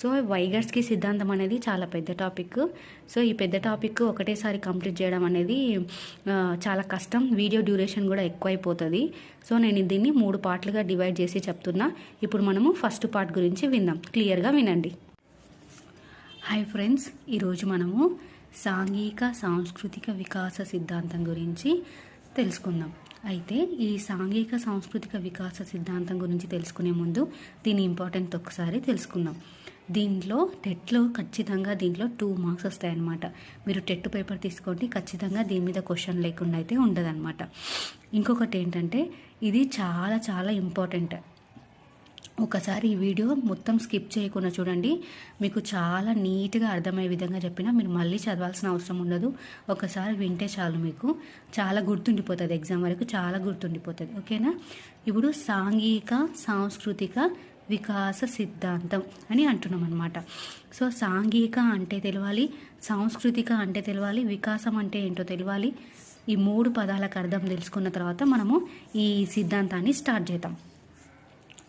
So వైగర్స్కి సిద్ధాంతం అనేది చాలా పెద్ద టాపిక్. సో ఈ పెద్ద టాపిక్ ఒకటేసారి కంప్లీట్ చేయడం అనేది చాలా కష్టం. వీడియో డ్యూరేషన్ కూడా ఎక్కువైపోతుంది. సో నేను దీన్ని మూడు పార్ట్లుగా డివైడ్ చేసి చెప్తున్నా. ఇప్పుడు మనము ఫస్ట్ పార్ట్ గురించి విందాం. క్లియర్గా వినండి. హాయ్ ఫ్రెండ్స్ ఈరోజు మనము సాంఘిక సాంస్కృతిక వికాస సిద్ధాంతం గురించి తెలుసుకుందాం. అయితే ఈ సాంఘిక సాంస్కృతిక వికాస సిద్ధాంతం గురించి తెలుసుకునే ముందు దీని ఇంపార్టెంట్ ఒకసారి తెలుసుకుందాం. దీంట్లో టెట్లో ఖచ్చితంగా దీంట్లో టూ మార్క్స్ వస్తాయన్నమాట. మీరు టెట్ పేపర్ తీసుకోండి ఖచ్చితంగా దీని మీద క్వశ్చన్ లేకుండా అయితే ఉండదన్నమాట. ఇంకొకటి ఏంటంటే ఇది చాలా చాలా ఇంపార్టెంట్ ఒకసారి ఈ వీడియో మొత్తం స్కిప్ చేయకుండా చూడండి. మీకు చాలా నీట్గా అర్థమయ్యే విధంగా చెప్పినా మీరు మళ్ళీ చదవాల్సిన అవసరం ఉండదు. ఒకసారి వింటే చాలు మీకు. చాలా గుర్తుండిపోతుంది ఎగ్జామ్ వరకు చాలా గుర్తుండిపోతుంది. ఓకేనా? ఇప్పుడు సాంఘిక సాంస్కృతిక వికాస సిద్ధాంతం అని అంటున్నాం అనమాట సో సాంఘిక అంటే తెలవాలి సాంస్కృతిక అంటే తెలవాలి వికాసం అంటే ఏంటో తెలవాలి. ఈ మూడు పదాలకు అర్థం తెలుసుకున్న తర్వాత మనము ఈ సిద్ధాంతాన్ని స్టార్ట్ చేద్దాం.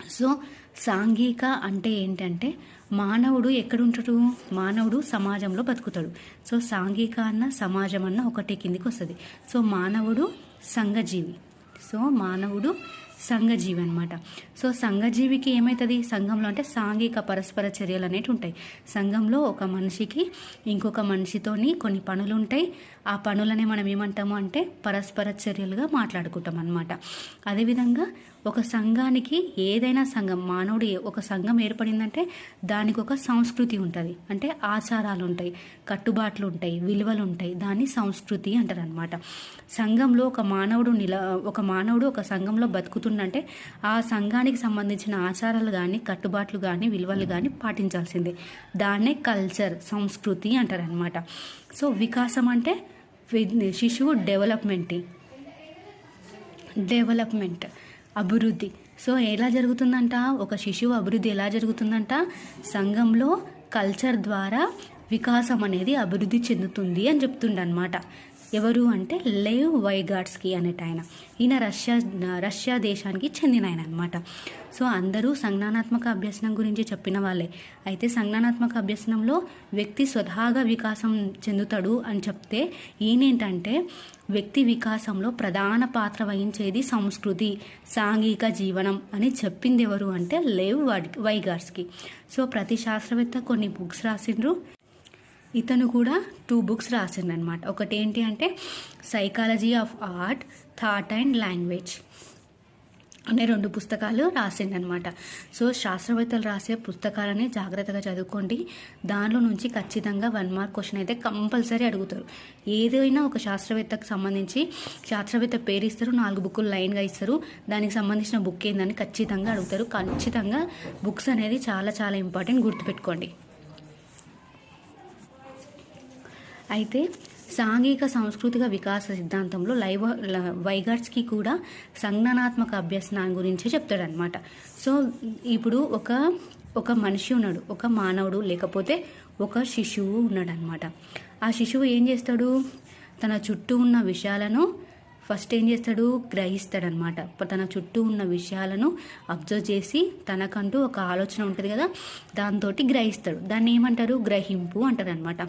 సో సాంఘిక అంటే ఏంటంటే మానవుడు ఎక్కడుంటాడు? మానవుడు సమాజంలో బతుకుతాడు. సో సాంఘిక అన్న సమాజం అన్న ఒకటి కిందికి వస్తుంది. సో మానవుడు సంఘజీవి. సో మానవుడు సంఘజీవి అనమాట సో సంఘజీవికి ఏమవుతుంది సంఘంలో అంటే సాంఘిక పరస్పర చర్యలు అనేవి ఉంటాయి. సంఘంలో ఒక మనిషికి ఇంకొక మనిషితోని కొన్ని పనులు ఉంటాయి ఆ పనులనే మనం ఏమంటాము అంటే పరస్పర చర్యలుగా మాట్లాడుకుంటాం అనమాట అదేవిధంగా ఒక సంఘానికి ఏదైనా సంఘం మానవుడు ఏ- ఒక సంఘం ఏర్పడిందంటే దానికి ఒక సంస్కృతి ఉంటుంది. అంటే ఆచారాలు ఉంటాయి కట్టుబాట్లు ఉంటాయి విలువలు ఉంటాయి దాన్ని సంస్కృతి అంటారు అనమాట సంఘంలో ఒక మానవుడు నిల ఒక మానవుడు ఒక సంఘంలో బతుకుతూ బతుకుతుందంటే ఆ సంఘానికి సంబంధించిన ఆచారాలు కానీ కట్టుబాట్లు కానీ విలువలు కానీ పాటించాల్సిందే. దాన్నే కల్చర్ సంస్కృతి అంటారనమాట సో వికాసం అంటే శిశువు డెవలప్మెంట్. డెవలప్మెంట్ అభివృద్ధి. సో ఎలా జరుగుతుందంట? ఒక శిశువు అభివృద్ధి ఎలా జరుగుతుందంట? సంఘంలో కల్చర్ ద్వారా వికాసం అనేది అభివృద్ధి చెందుతుంది అని చెప్తుండనమాట ఎవరు అంటే లేవ్ వైగాడ్స్కి అనేట ఆయన. ఈయన రష్యా రష్యా దేశానికి చెందిన ఆయన అనమాట సో అందరూ సంజ్ఞానాత్మక అభ్యసనం గురించి చెప్పిన వాళ్ళే. అయితే సంజ్ఞానాత్మక అభ్యసనంలో వ్యక్తి స్వతహాగా వికాసం చెందుతాడు అని చెప్తే ఈయనేంటంటే వ్యక్తి వికాసంలో ప్రధాన పాత్ర వహించేది సంస్కృతి సాంఘిక జీవనం అని చెప్పింది ఎవరు అంటే లేవ్ వైగార్స్కి సో ప్రతి శాస్త్రవేత్త కొన్ని బుక్స్ రాసిండ్రు. ఇతను కూడా టూ బుక్స్ రాసిండనమాట ఒకటి ఏంటి అంటే psychology of art thought and language అనే రెండు పుస్తకాలు రాసిండనమాట సో శాస్త్రవేత్తలు రాసే పుస్తకాలని జాగ్రత్తగా చదువుకోండి. దానిలో నుంచి ఖచ్చితంగా వన్ మార్క్ క్వశ్చన్ అయితే కంపల్సరీ అడుగుతారు. ఏదైనా ఒక శాస్త్రవేత్తకు సంబంధించి శాస్త్రవేత్త పేరు ఇస్తారు నాలుగు బుక్కులు లైన్గా ఇస్తారు. దానికి సంబంధించిన బుక్ ఏందని ఖచ్చితంగా అడుగుతారు. ఖచ్చితంగా బుక్స్ అనేది చాలా చాలా ఇంపార్టెంట్ గుర్తుపెట్టుకోండి. అయితే సాంఘిక సాంస్కృతిక వికాస సిద్ధాంతంలో లైవ వైగర్స్కి కూడా సంజ్ఞానాత్మక అభ్యసనం గురించి చెప్తాడనమాట సో ఇప్పుడు ఒక ఒక మనిషి ఉన్నాడు ఒక మానవుడు లేకపోతే ఒక శిశువు ఉన్నాడు అనమాట ఆ శిశువు ఏం చేస్తాడు? తన చుట్టూ ఉన్న విషయాలను ఫస్ట్ ఏం చేస్తాడు? గ్రహిస్తాడనమాట. తన చుట్టూ ఉన్న విషయాలను అబ్జర్వ్ చేసి తనకంటూ ఒక ఆలోచన ఉంటుంది కదా దాంతో గ్రహిస్తాడు. దాన్ని ఏమంటారు? గ్రహింపు అంటారు అనమాట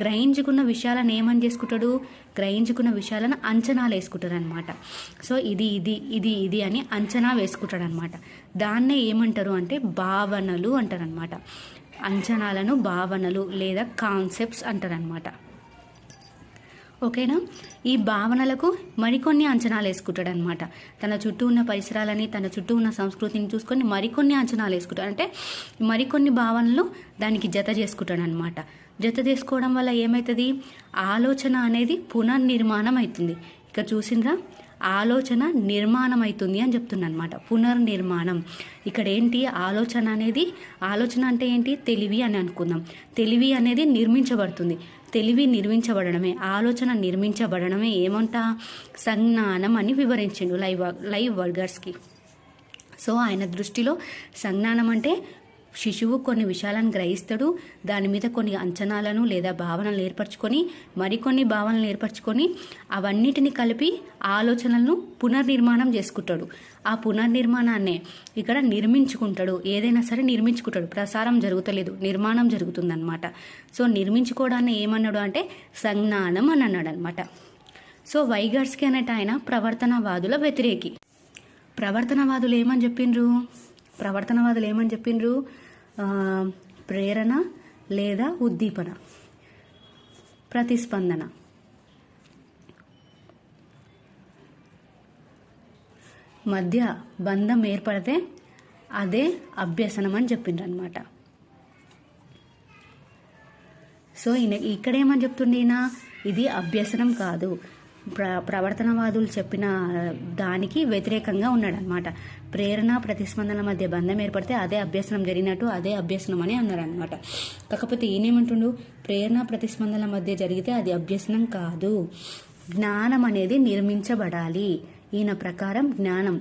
గ్రహించుకున్న విషయాలను ఏమని చేసుకుంటాడు? గ్రహించుకున్న విషయాలను అంచనాలు వేసుకుంటాడు అనమాట సో ఇది ఇది ఇది ఇది అని అంచనా వేసుకుంటాడు అనమాట దాన్నే ఏమంటారు అంటే భావనలు అంటారనమాట. అంచనాలను భావనలు లేదా కాన్సెప్ట్స్ అంటారనమాట. ఓకేనా? ఈ భావనలకు మరికొన్ని అంచనాలు వేసుకుంటాడు అనమాట తన చుట్టూ ఉన్న పరిసరాలని తన చుట్టూ ఉన్న సంస్కృతిని చూసుకొని మరికొన్ని అంచనాలు వేసుకుంటాడు అంటే మరికొన్ని భావనలు దానికి జత చేసుకుంటాడు అనమాట జత చేసుకోవడం వల్ల ఏమవుతుంది ఆలోచన అనేది పునర్నిర్మాణం అవుతుంది. ఇక చూసిందా ఆలోచన నిర్మాణం అవుతుంది అని చెప్తున్నాను అనమాట పునర్నిర్మాణం. ఇక్కడ ఏంటి ఆలోచన అనేది ఆలోచన అంటే ఏంటి? తెలివి అని అనుకుందాం. తెలివి అనేది నిర్మించబడుతుంది. తెలివి నిర్మించబడడమే ఆలోచన నిర్మించబడడమే ఏమంటా? సంజ్ఞానం అని వివరించిండు లైవ్ లైవ్ వర్గర్స్కి. సో ఆయన దృష్టిలో సంజ్ఞానం అంటే శిశువు కొన్ని విషయాలను గ్రహిస్తాడు. దాని మీద కొన్ని అంచనాలను లేదా భావనలు ఏర్పరచుకొని మరికొన్ని భావనలు ఏర్పరచుకొని అవన్నిటిని కలిపి ఆలోచనలను పునర్నిర్మాణం చేసుకుంటాడు. ఆ పునర్నిర్మాణాన్నే ఇక్కడ నిర్మించుకుంటాడు. ఏదైనా సరే నిర్మించుకుంటాడు. ప్రసారం జరుగుతలేదు. నిర్మాణం జరుగుతుందన్నమాట. సో నిర్మించుకోవడాన్ని ఏమన్నాడు అంటే సంజ్ఞానం అని అన్నాడు అనమాట సో వైగర్స్కి అనేట ఆయన ప్రవర్తనవాదుల వ్యతిరేకి. ప్రవర్తనవాదులు ఏమని చెప్పిండ్రు? ప్రవర్తనవాదులు ఏమని చెప్పిండ్రు? ప్రేరణ లేదా ఉద్దీపన? ప్రతిస్పందన. మధ్య బంధం ఏర్పడితే అదే అభ్యసనం అని చెప్పిండ్రు అనమాట సో ఈయన ఇక్కడేమని చెప్తుండేనా ఇది అభ్యసనం కాదు. ప్ర ప్రవర్తనవాదులు చెప్పిన దానికి వ్యతిరేకంగా ఉన్నాడనమాట ప్రేరణ ప్రతిస్పందన మధ్య బంధం ఏర్పడితే అదే అభ్యసనం జరిగినట్టు అదే అభ్యసనం అని అన్నారనమాట కాకపోతే ఈయనేమంటుండు? ప్రేరణ ప్రతిస్పందన మధ్య జరిగితే అది అభ్యసనం కాదు. జ్ఞానం అనేది నిర్మించబడాలి. ఈయన ప్రకారం జ్ఞానం.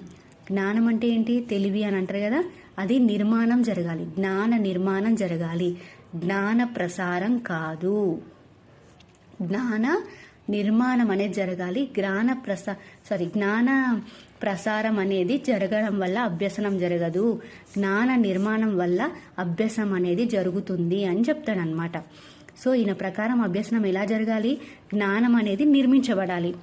జ్ఞానం అంటే ఏంటి? తెలివి అని అంటారు కదా? అది నిర్మాణం జరగాలి. జ్ఞాన నిర్మాణం జరగాలి. జ్ఞాన ప్రసారం కాదు. జ్ఞాన నిర్మాణం అనేది జరగాలి. జ్ఞాన ప్రసా సారీ జ్ఞాన ప్రసారం అనేది జరగడం వల్ల అభ్యసనం జరగదు. జ్ఞాన నిర్మాణం వల్ల అభ్యసనం అనేది జరుగుతుంది అని చెప్తాడనమాట సో ఈయన ప్రకారం అభ్యసనం ఎలా జరగాలి? జ్ఞానం అనేది నిర్మించబడాలి.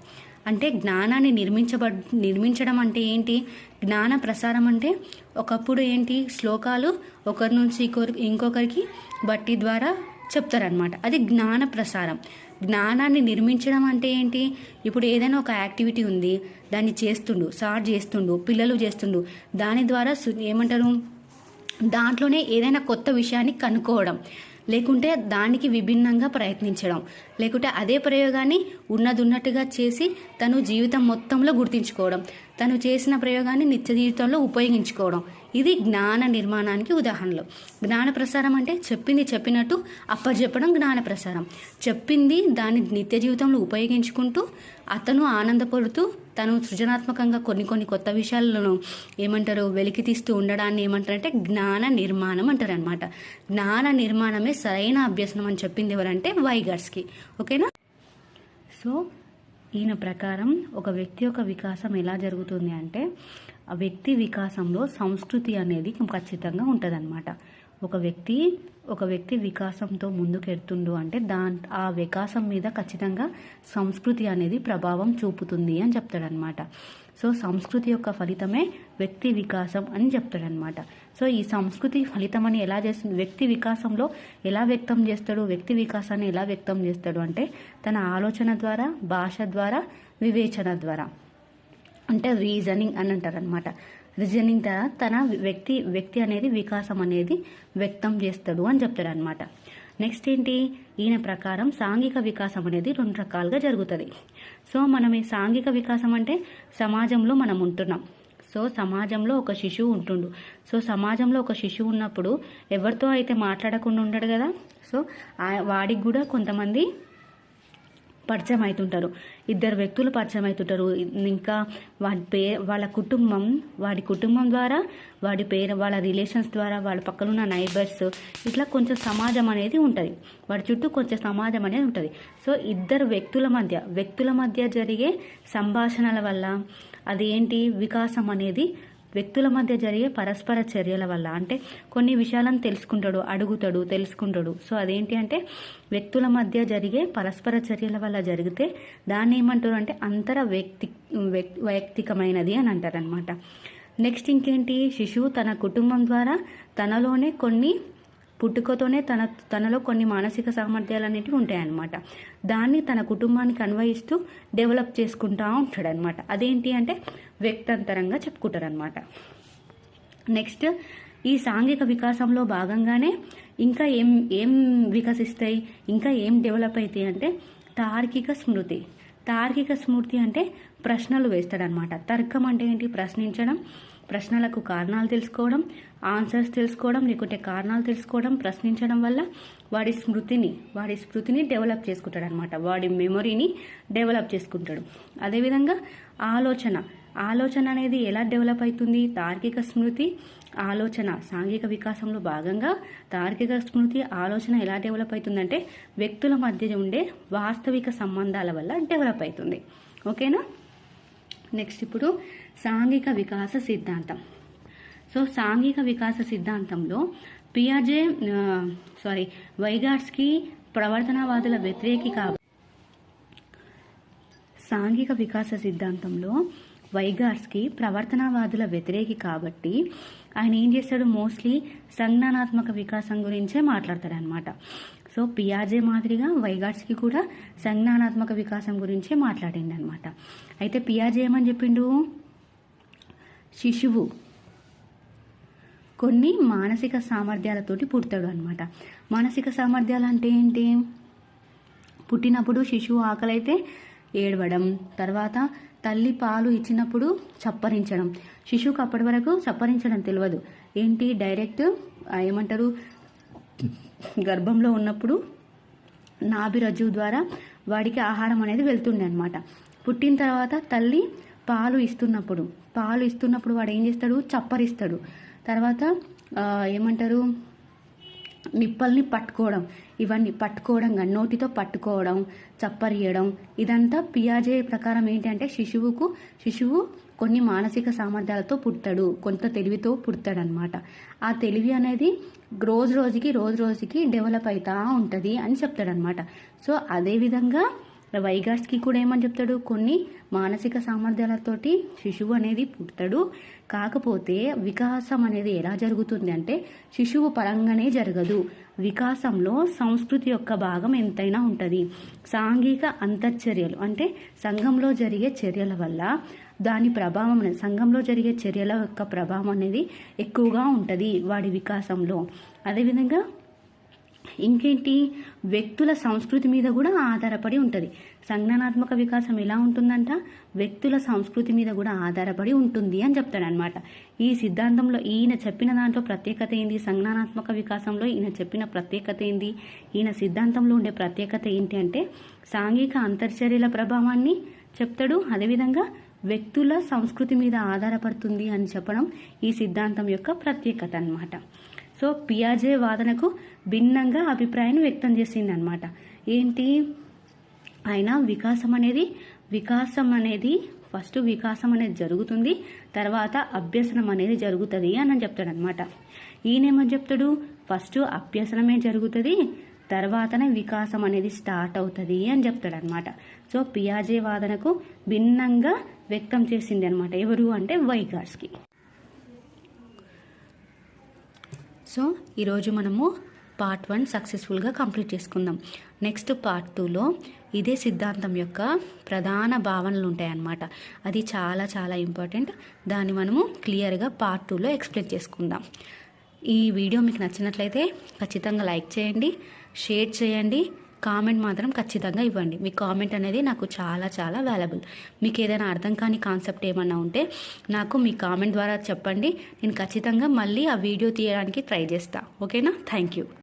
అంటే జ్ఞానాన్ని నిర్మించబ నిర్మించడం అంటే ఏంటి? జ్ఞాన ప్రసారం అంటే ఒకప్పుడు ఏంటి? శ్లోకాలు ఒకరి నుంచి ఇంకొకరికి బట్టి ద్వారా చెప్తారనమాట అది జ్ఞాన ప్రసారం. జ్ఞానాన్ని నిర్మించడం అంటే ఏంటి? ఇప్పుడు ఏదైనా ఒక యాక్టివిటీ ఉంది దాన్ని చేస్తుండు సార్ చేస్తుండు పిల్లలు చేస్తుండు దాని ద్వారా ఏమంటారు? దాంట్లోనే ఏదైనా కొత్త విషయాన్ని కనుక్కోవడం లేకుంటే దానికి విభిన్నంగా ప్రయత్నించడం లేకుంటే అదే ప్రయోగాన్ని ఉన్నదున్నట్టుగా చేసి తను జీవితం మొత్తంలో గుర్తించుకోవడం తను చేసిన ప్రయోగాన్ని నిత్య జీవితంలో ఉపయోగించుకోవడం ఇది జ్ఞాన నిర్మాణానికి ఉదాహరణలు. జ్ఞాన ప్రసారం అంటే చెప్పింది చెప్పినట్టు అప్పచెప్పడం జ్ఞాన ప్రసారం. చెప్పింది దాన్ని నిత్య జీవితంలో ఉపయోగించుకుంటూ అతను ఆనందపడుతూ తను సృజనాత్మకంగా కొన్ని కొన్ని కొత్త విషయాలను ఏమంటారు వెలికి తీస్తూ ఉండడాన్ని ఏమంటారంటే జ్ఞాన నిర్మాణం అంటారు అనమాట జ్ఞాన నిర్మాణమే సరైన అభ్యసనం అని చెప్పింది ఎవరంటే వైగర్స్కి. ఓకేనా? సో ఈయన ప్రకారం ఒక వ్యక్తి యొక్క వికాసం ఎలా జరుగుతుంది అంటే వ్యక్తి వికాసంలో సంస్కృతి అనేది ఖచ్చితంగా ఉంటుందన్నమాట. ఒక వ్యక్తి ఒక వ్యక్తి వికాసంతో ముందుకెడుతుండు అంటే దా ఆ వికాసం మీద ఖచ్చితంగా సంస్కృతి అనేది ప్రభావం చూపుతుంది అని చెప్తాడనమాట సో సంస్కృతి యొక్క ఫలితమే వ్యక్తి వికాసం అని చెప్తాడనమాట సో ఈ సంస్కృతి ఫలితం అని ఎలా చేస్తుంది వ్యక్తి వికాసంలో ఎలా వ్యక్తం చేస్తాడు వ్యక్తి వికాసాన్ని ఎలా వ్యక్తం చేస్తాడు అంటే తన ఆలోచన ద్వారా భాష ద్వారా వివేచన ద్వారా. అంటే రీజనింగ్ అని అంటారు అనమాట రీజనింగ్ ద్వారా తన వ్యక్తి వ్యక్తి అనేది వికాసం అనేది వ్యక్తం చేస్తాడు అని చెప్తాడు అనమాట నెక్స్ట్ ఏంటి? ఈయన ప్రకారం సాంఘిక వికాసం అనేది రెండు రకాలుగా జరుగుతుంది. సో మనం ఈ సాంఘిక వికాసం అంటే సమాజంలో మనం ఉంటున్నాం. సో సమాజంలో ఒక శిశువు ఉంటుండు. సో సమాజంలో ఒక శిశువు ఉన్నప్పుడు ఎవరితో అయితే మాట్లాడకుండా ఉండడు కదా? సో ఆ- వాడికి కూడా కొంతమంది పరిచయం అవుతుంటారు ఇద్దరు వ్యక్తులు పరిచయం అవుతుంటారు ఇంకా వాడి పే వాళ్ళ కుటుంబం వాడి కుటుంబం ద్వారా వాడి పేరు వాళ్ళ రిలేషన్స్ ద్వారా వాళ్ళ పక్కన ఉన్న నైబర్స్ ఇట్లా కొంచెం సమాజం అనేది ఉంటుంది. వాడి చుట్టూ కొంచెం సమాజం అనేది ఉంటుంది. సో ఇద్దరు వ్యక్తుల మధ్య వ్యక్తుల మధ్య జరిగే సంభాషణల వల్ల అదేంటి వికాసం అనేది వ్యక్తుల మధ్య జరిగే పరస్పర చర్యల వల్ల. అంటే కొన్ని విషయాలను తెలుసుకుంటాడు అడుగుతాడు తెలుసుకుంటాడు. సో అదేంటి అంటే వ్యక్తుల మధ్య జరిగే పరస్పర చర్యల వల్ల జరిగితే దాన్ని ఏమంటారు అంటే అంతర వ్యక్తి వైయక్తికమైనది అని అంటారనమాట నెక్స్ట్ ఇంకేంటి? శిశువు తన కుటుంబం ద్వారా తనలోనే కొన్ని పుట్టుకతోనే తన తనలో కొన్ని మానసిక సామర్థ్యాలు అనేటివి ఉంటాయన్నమాట. దాన్ని తన కుటుంబానికి అన్వయిస్తూ డెవలప్ చేసుకుంటా ఉంటాడనమాట అదేంటి అంటే వ్యక్తంతరంగా చెప్పుకుంటారనమాట నెక్స్ట్ ఈ సాంఘిక వికాసంలో భాగంగానే ఇంకా ఏం ఏం వికసిస్తాయి ఇంకా ఏం డెవలప్ అవుతాయి అంటే తార్కిక స్మృతి. తార్కిక స్మృతి అంటే ప్రశ్నలు వేస్తాడనమాట తర్కం అంటే ఏంటి? ప్రశ్నించడం ప్రశ్నలకు కారణాలు తెలుసుకోవడం ఆన్సర్స్ తెలుసుకోవడం లేకుంటే కారణాలు తెలుసుకోవడం ప్రశ్నించడం వల్ల వాడి స్మృతిని వాడి స్మృతిని డెవలప్ చేసుకుంటాడు అనమాట వాడి మెమొరీని డెవలప్ చేసుకుంటాడు. అదేవిధంగా ఆలోచన. ఆలోచన అనేది ఎలా డెవలప్ అవుతుంది? తార్కిక స్మృతి ఆలోచన. సాంఘిక వికాసంలో భాగంగా తార్కిక స్మృతి ఆలోచన ఎలా డెవలప్ అవుతుందంటే వ్యక్తుల మధ్య ఉండే వాస్తవిక సంబంధాల వల్ల డెవలప్ అవుతుంది. ఓకేనా? నెక్స్ట్ ఇప్పుడు సాంఘిక వికాస సిద్ధాంతం. సో సాంఘిక వికాస సిద్ధాంతంలో పియాజే సారీ వైగార్స్కి ప్రవర్తనవాదుల వ్యతిరేకి కా సాంఘిక వికాస సిద్ధాంతంలో వైగార్స్కి ప్రవర్తనవాదుల వ్యతిరేకి కాబట్టి ఆయన ఏం చేస్తాడు? మోస్ట్లీ సంజ్ఞానాత్మక వికాసం గురించే మాట్లాడతాడనమాట సో పియాజే మాదిరిగా వైగార్స్కి కూడా సంజ్ఞానాత్మక వికాసం గురించే మాట్లాడిండనమాట అయితే పియాజే ఏమని చెప్పిండు? శిశువు. కొన్ని మానసిక సామర్థ్యాలతోటి పుడతాడు అనమాట మానసిక సామర్థ్యాలు అంటే ఏంటి? పుట్టినప్పుడు శిశువు ఆకలైతే ఏడవడం తర్వాత తల్లి పాలు ఇచ్చినప్పుడు చప్పరించడం. శిశువుకి అప్పటి వరకు చప్పరించడం తెలియదు ఏంటి? డైరెక్ట్ ఏమంటారు? గర్భంలో ఉన్నప్పుడు నాభి రజ్జువు ద్వారా వాడికి ఆహారం అనేది వెళ్తుండే అనమాట పుట్టిన తర్వాత తల్లి పాలు ఇస్తున్నప్పుడు పాలు ఇస్తున్నప్పుడు వాడు ఏం చేస్తాడు? చప్పరిస్తాడు. తర్వాత ఏమంటారు? నిప్పల్ని పట్టుకోవడం. ఇవన్నీ పట్టుకోవడం కానీ నోటితో పట్టుకోవడం చప్పరియడం ఇదంతా పియాజే ప్రకారం ఏంటంటే శిశువుకు శిశువు కొన్ని మానసిక సామర్థ్యాలతో పుడతాడు కొంత తెలివితో పుడతాడనమాట ఆ తెలివి అనేది రోజు రోజుకి రోజు రోజుకి డెవలప్ అవుతా ఉంటుంది అని చెప్తాడనమాట సో అదేవిధంగా వైగార్స్కి కూడా ఏమని చెప్తాడు? కొన్ని మానసిక సామర్థ్యాలతోటి శిశువు అనేది పుడతాడు. కాకపోతే వికాసం అనేది ఎలా జరుగుతుంది అంటే శిశువు పరంగానే జరగదు. వికాసంలో సంస్కృతి యొక్క భాగం ఎంతైనా ఉంటుంది. సాంఘిక అంతర్చర్యలు అంటే సంఘంలో జరిగే చర్యల వల్ల దాని ప్రభావం అనేది సంఘంలో జరిగే చర్యల యొక్క ప్రభావం అనేది ఎక్కువగా ఉంటుంది వాడి వికాసంలో. అదేవిధంగా ఇంకేంటి? వ్యక్తుల సంస్కృతి మీద కూడా ఆధారపడి ఉంటుంది. సంజ్ఞానాత్మక వికాసం ఎలా ఉంటుందంట? వ్యక్తుల సంస్కృతి మీద కూడా ఆధారపడి ఉంటుంది అని చెప్తాడనమాట ఈ సిద్ధాంతంలో ఈయన చెప్పిన దాంట్లో ప్రత్యేకత ఏంది? సంజ్ఞానాత్మక వికాసంలో ఈయన చెప్పిన ప్రత్యేకత ఏంది? ఈయన సిద్ధాంతంలో ఉండే ప్రత్యేకత ఏంటి అంటే సాంఘిక అంతర్చర్యల ప్రభావాన్ని చెప్తాడు. అదేవిధంగా వ్యక్తుల సంస్కృతి మీద ఆధారపడుతుంది అని చెప్పడం ఈ సిద్ధాంతం యొక్క ప్రత్యేకత అన్నమాట. సో పియాజే వాదనకు భిన్నంగా అభిప్రాయం వ్యక్తం చేసింది అనమాట ఏంటి? ఆయన వికాసం అనేది వికాసం అనేది ఫస్ట్ వికాసం అనేది జరుగుతుంది తర్వాత అభ్యసనం అనేది జరుగుతుంది అని చెప్తాడు అనమాట ఈయనేమని చెప్తాడు? ఫస్ట్ అభ్యసనమే జరుగుతుంది తర్వాతనే వికాసం అనేది స్టార్ట్ అవుతుంది అని చెప్తాడు అనమాట సో పియాజే వాదనకు భిన్నంగా వ్యక్తం చేసింది అనమాట ఎవరు అంటే వైగార్స్కి సో ఈరోజు మనము పార్ట్ వన్ సక్సెస్ఫుల్గా కంప్లీట్ చేసుకుందాం. నెక్స్ట్ పార్ట్ టూలో ఇదే సిద్ధాంతం యొక్క ప్రధాన భావనలు ఉంటాయన్నమాట. అది చాలా చాలా ఇంపార్టెంట్. దాన్ని మనము క్లియర్గా పార్ట్ టూలో ఎక్స్ప్లెయిన్ చేసుకుందాం. ఈ వీడియో మీకు నచ్చినట్లయితే ఖచ్చితంగా లైక్ చేయండి షేర్ చేయండి కామెంట్ మాత్రం ఖచ్చితంగా ఇవ్వండి. మీ కామెంట్ అనేది నాకు చాలా చాలా వాల్యుబుల్. మీకు ఏదైనా అర్థం కాని కాన్సెప్ట్ ఏమన్నా ఉంటే నాకు మీ కామెంట్ ద్వారా చెప్పండి. నేను ఖచ్చితంగా మళ్ళీ ఆ వీడియో తీయడానికి ట్రై చేస్తాను ఓకేనా? Thank you.